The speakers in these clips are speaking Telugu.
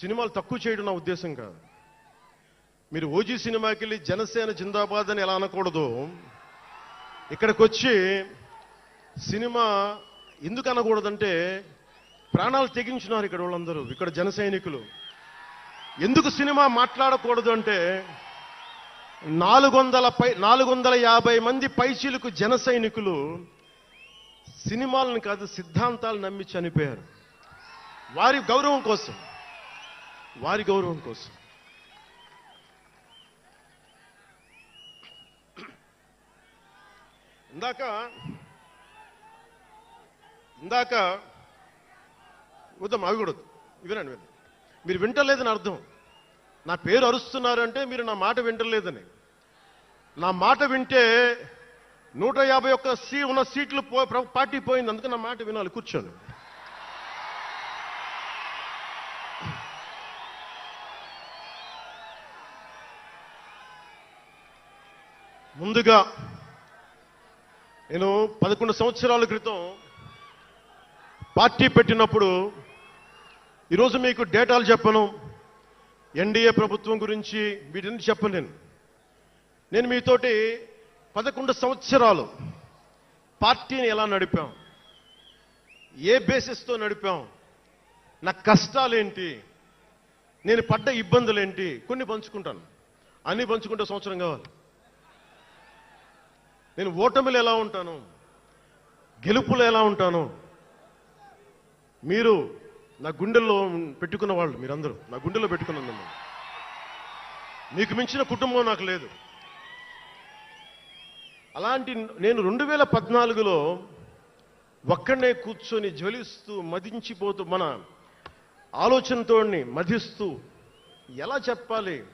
సినిమాలు తక్కువ చేయడం నా ఉద్దేశం కాదు. మీరు ఓజీ సినిమాకి వెళ్ళి జనసేన జిందాబాద్ అని ఎలా అనకూడదు? ఇక్కడికి వచ్చి సినిమా ఎందుకు అనకూడదంటే ప్రాణాలు తెగించినారు ఇక్కడ వాళ్ళందరూ ఇక్కడ జన సైనికులు. ఎందుకు సినిమా మాట్లాడకూడదు అంటే నాలుగు వందల పై నాలుగు వందల యాభై మంది పైచీలకు జన సైనికులు సినిమాలను కాదు సిద్ధాంతాలు నమ్మి చనిపోయారు. వారి గౌరవం కోసం. వారి గౌరవం కోసం. ఇందాక ఇందాక వద్దాం అవి కూడా వద్దు. ఇవినండి వినండి. మీరు వింటలేదని అర్థం. నా పేరు అరుస్తున్నారంటే మీరు నా మాట వింటలేదని. నా మాట వింటే నూట యాభై ఒక్క సీ ఉన్న సీట్లు పో పార్టీ పోయింది. అందుకని నా మాట వినాలి. కూర్చోండి. ముందుగా నేను పదకొండు సంవత్సరాల క్రితం పార్టీ పెట్టినప్పుడు ఈరోజు మీకు డేటాలు చెప్పను. ఎన్డీఏ ప్రభుత్వం గురించి వీటిని చెప్పలేను నేను మీతోటి పదకొండు సంవత్సరాలు పార్టీని ఎలా నడిపాం? ఏ బేసిస్తో నడిపాం? నా కష్టాలేంటి? నేను పడ్డ ఇబ్బందులేంటి? కొన్ని పంచుకుంటాను. అన్నీ పంచుకుంటే సంవత్సరం కావాలి. నేను ఓటమిలు ఎలా ఉంటాను? గెలుపులు ఎలా ఉంటాను? మీరు నా గుండెల్లో పెట్టుకున్న వాళ్ళు మీరందరూ నా గుండెలో పెట్టుకున్న మీకు మించిన కుటుంబం నాకు లేదు. అలాంటి నేను రెండు వేల పద్నాలుగులో ఒక్కడనే కూర్చొని జ్వలిస్తూ మదించిపోతూ మన ఆలోచనతోని మధిస్తూ ఎలా చెప్పాలి?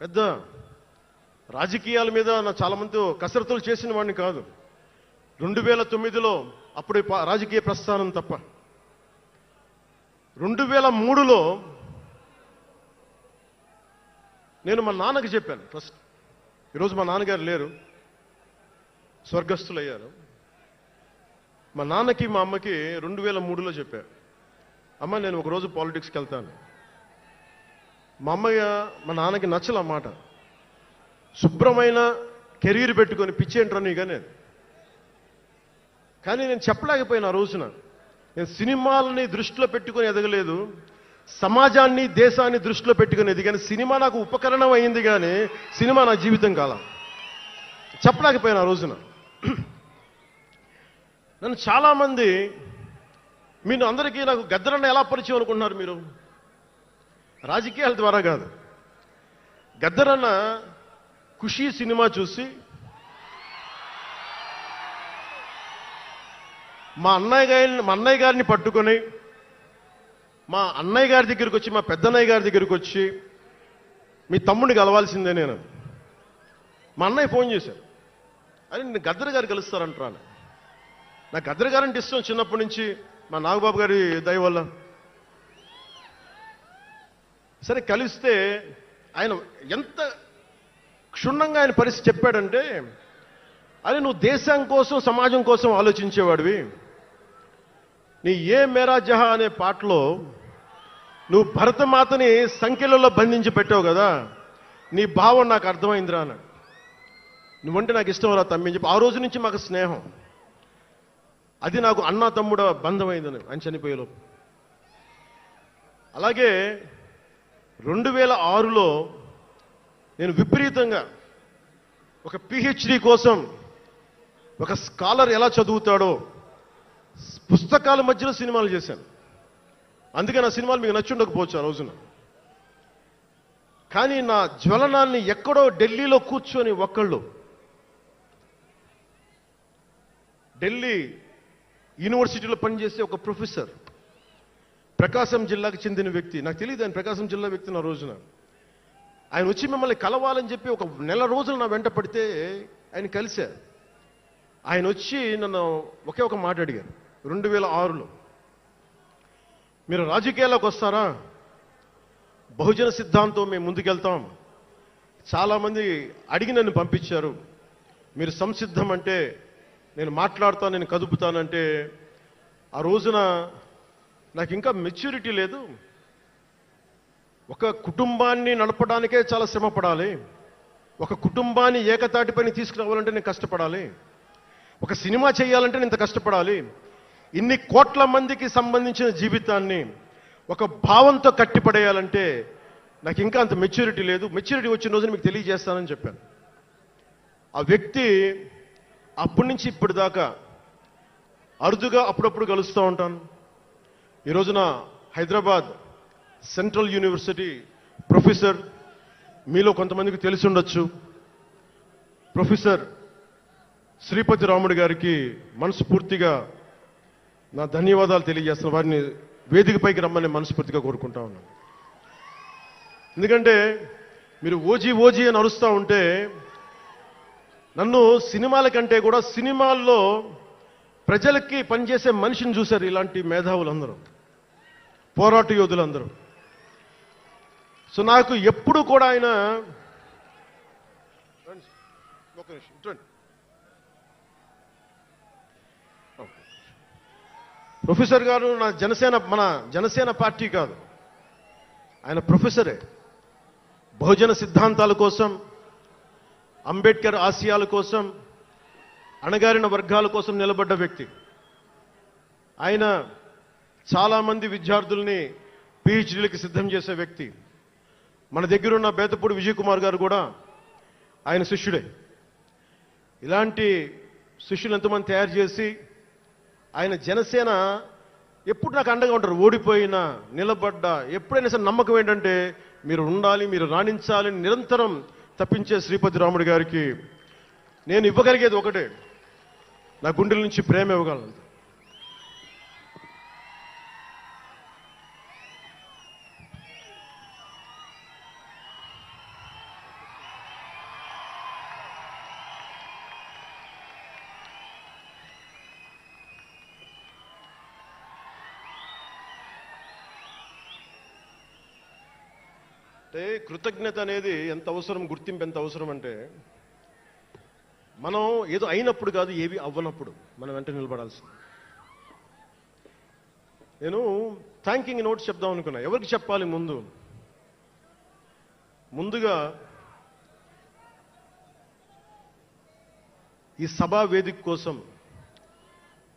పెద్ద రాజకీయాల మీద నా చాలా మంది కసరత్తులు చేసిన వాడిని కాదు. రెండు వేల తొమ్మిదిలో అప్పుడు రాజకీయ ప్రస్థానం తప్ప. రెండు వేల మూడులో నేను మా నాన్నకి చెప్పాను ఫస్ట్. ఈరోజు మా నాన్నగారు లేరు. స్వర్గస్థులయ్యారు. మా నాన్నకి మా అమ్మకి రెండు వేల మూడులో చెప్పారు అమ్మ నేను ఒకరోజు పాలిటిక్స్కి వెళ్తాను. మా అమ్మయ్య మా నాన్నకి నచ్చలే మాట శుభ్రమైన కెరీర్ పెట్టుకొని పిచ్చేంట్రా నీగా నేను కానీ నేను చెప్పలేకపోయినా ఆ రోజున. నేను సినిమాలని దృష్టిలో పెట్టుకొని ఎదగలేదు. సమాజాన్ని దేశాన్ని దృష్టిలో పెట్టుకుని ఎదిగాను. సినిమా నాకు ఉపకరణం అయింది కానీ సినిమా నా జీవితం కాల. చెప్పలేకపోయినా ఆ రోజున. నన్ను చాలామంది మీరు అందరికీ నాకు గద్దరన్న ఎలా పరిచయం అనుకుంటున్నారు మీరు? రాజకీయాల ద్వారా కాదు. గద్దరన్న ఖుషీ సినిమా చూసి మా అన్నయ్య గారిని మా అన్నయ్య గారిని పట్టుకొని మా అన్నయ్య గారి దగ్గరికి వచ్చి మా పెద్దన్నయ్య గారి దగ్గరికి వచ్చి మీ తమ్ముడిని కలవాల్సిందే నేను. మా అన్నయ్య ఫోన్ చేశారు. అని నేను గద్దర్ గారు కలుస్తారంటాను నాకు గద్దర్ గారు అంటే ఇష్టం చిన్నప్పటి నుంచి మా నాగబాబు గారి దయ వల్ల. సరే కలిస్తే ఆయన ఎంత క్షుణ్ణంగా ఆయన పరిస్థితి చెప్పాడంటే అరే నువ్వు దేశం కోసం సమాజం కోసం ఆలోచించేవాడివి. నీ ఏ మేరా జహా అనే పాటలో నువ్వు భరతమాతని సంఖ్యలలో బంధించి పెట్టావు కదా నీ భావం నాకు అర్థమైందిరా అన్నాడు. నువ్వంటే నాకు ఇష్టం రా తమ్మి చెప్పి ఆ రోజు నుంచి మాకు స్నేహం. అది నాకు అన్న తమ్ముడ బంధమైందని ఆయన చనిపోయేలోపు అలాగే రెండు వేల ఆరులో నేను విపరీతంగా ఒక పిహెచ్డి కోసం ఒక స్కాలర్ ఎలా చదువుతాడో పుస్తకాల మధ్యలో సినిమాలు చేశాను. అందుకే నా సినిమాలు మీకు నచ్చి ఉండకపోవచ్చు ఆ రోజున. కానీ నా జ్వలనాన్ని ఎక్కడో ఢిల్లీలో కూర్చొని ఒక్కళ్ళు ఢిల్లీ యూనివర్సిటీలో పనిచేసే ఒక ప్రొఫెసర్ ప్రకాశం జిల్లాకు చెందిన వ్యక్తి. నాకు తెలియదు ఆయన ప్రకాశం జిల్లా వ్యక్తి నా రోజున. ఆయన వచ్చి మిమ్మల్ని కలవాలని చెప్పి ఒక నెల రోజులు నా వెంట పడితే ఆయన కలిశారు ఆయన వచ్చి నన్ను ఒకే ఒక మాట అడిగారు. రెండు వేల ఆరులో మీరు రాజకీయాల్లోకి వస్తారా? బహుజన సిద్ధాంతం మేము ముందుకెళ్తాం. చాలామంది అడిగి నన్ను పంపించారు. మీరు సంసిద్ధం అంటే నేను మాట్లాడతాను నేను కదుపుతానంటే ఆ రోజున నాకు ఇంకా మెచ్యూరిటీ లేదు. ఒక కుటుంబాన్ని నడపడానికే చాలా శ్రమ పడాలి ఒక కుటుంబాన్ని ఏకతాటిపైన తీసుకురావాలంటే నేను కష్టపడాలి. ఒక సినిమా చేయాలంటే నేను ఇంత కష్టపడాలి. ఇన్ని కోట్ల మందికి సంబంధించిన జీవితాన్ని ఒక భావంతో కట్టిపడేయాలంటే నాకు ఇంకా అంత మెచ్యూరిటీ లేదు. మెచ్యూరిటీ వచ్చిన రోజున మీకు తెలియజేస్తానని చెప్పాను. ఆ వ్యక్తి అప్పటి నుంచి ఇప్పటిదాకా అరుదుగా అప్పుడప్పుడు కలుస్తూ ఉంటాను. ఈ రోజున హైదరాబాద్ సెంట్రల్ యూనివర్సిటీ ప్రొఫెసర్ మీలో కొంతమందికి తెలిసి ఉండొచ్చు. ప్రొఫెసర్ శ్రీపతి రాముడు గారికి మనస్ఫూర్తిగా నా ధన్యవాదాలు తెలియజేస్తున్న వారిని వేదికపైకి రమ్మని మనస్ఫూర్తిగా కోరుకుంటా ఉన్నాను. ఎందుకంటే మీరు ఓజీ ఓజీ అని అరుస్తూ ఉంటే నన్ను సినిమాల కంటే కూడా సినిమాల్లో ప్రజలకి పనిచేసే మనిషిని చూశారు ఇలాంటి మేధావులందరూ పోరాట యోధులందరూ. సో నాకు ఎప్పుడు కూడా ఆయన ఒక నిమిషం, రండి. ప్రొఫెసర్ గారు నా జనసేన మన జనసేన పార్టీ కాదు. ఆయన ప్రొఫెసరే. బహుజన సిద్ధాంతాల కోసం అంబేద్కర్ ఆశయాల కోసం అణగారిన వర్గాల కోసం నిలబడ్డ వ్యక్తి. ఆయన చాలామంది విద్యార్థుల్ని పిహెచ్డీలకి సిద్ధం చేసే వ్యక్తి. మన దగ్గరున్న బేతపూడి విజయ్ కుమార్ గారు కూడా ఆయన శిష్యుడే. ఇలాంటి శిష్యులు ఎంతమంది తయారు చేసి ఆయన జనసేన ఎప్పుడు నాకు అండగా ఉంటారు? ఓడిపోయినా నిలబడ్డా ఎప్పుడైనా సరే నమ్మకం ఏంటంటే మీరు ఉండాలి మీరు రాణించాలి నిరంతరం తప్పించే శ్రీపతి రాముడు గారికి నేను ఇవ్వగలిగేది ఒకటే. నా గుండెల నుంచి ప్రేమ ఇవ్వగలను. అంటే కృతజ్ఞత అనేది ఎంత అవసరం గుర్తింపు ఎంత అవసరం అంటే మనం ఏదో అయినప్పుడు కాదు ఏవి అవ్వనప్పుడు మనం వెంట నిలబడాల్సింది. నేను థ్యాంకింగ్ నోట్స్ చెప్దాం అనుకున్నా. ఎవరికి చెప్పాలి ముందు? ముందుగా ఈ సభా వేదిక కోసం